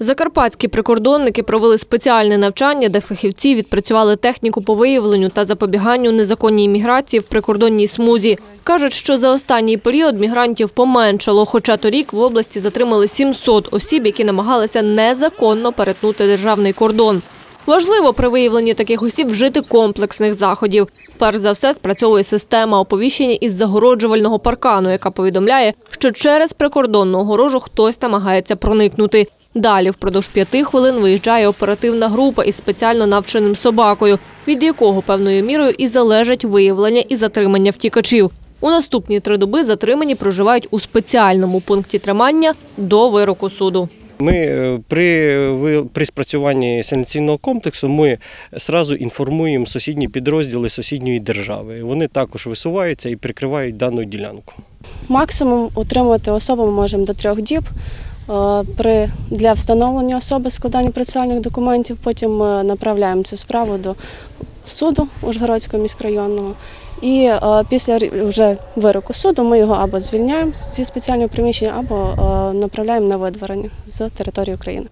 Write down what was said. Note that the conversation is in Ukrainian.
Закарпатські прикордонники провели спеціальне навчання, де фахівці відпрацювали техніку по виявленню та запобіганню незаконній міграції в прикордонній смузі. Кажуть, що за останній період мігрантів поменшало, хоча торік в області затримали 700 осіб, які намагалися незаконно перетнути державний кордон. Важливо при виявленні таких осіб вжити комплексних заходів. Перш за все спрацьовує система оповіщення із загороджувального паркану, яка повідомляє, що через прикордонну огорожу хтось намагається проникнути. Далі впродовж п'яти хвилин виїжджає оперативна група із спеціально навченим собакою, від якого певною мірою і залежить виявлення і затримання втікачів. У наступні три доби затримані проживають у спеціальному пункті тримання до вироку суду. Ми е, при, при спрацюванні санкційного комплексу ми сразу інформуємо сусідні підрозділи сусідньої держави. Вони також висуваються і прикривають дану ділянку. Максимум утримувати особу ми можемо до трьох діб. Е, При, для встановлення особи складання процесуальних документів потім ми направляємо цю справу до суду Ужгородського міськрайонного. І е, після вже вироку суду ми його або звільняємо зі спеціального приміщення, або е, направляємо на видворення з території України.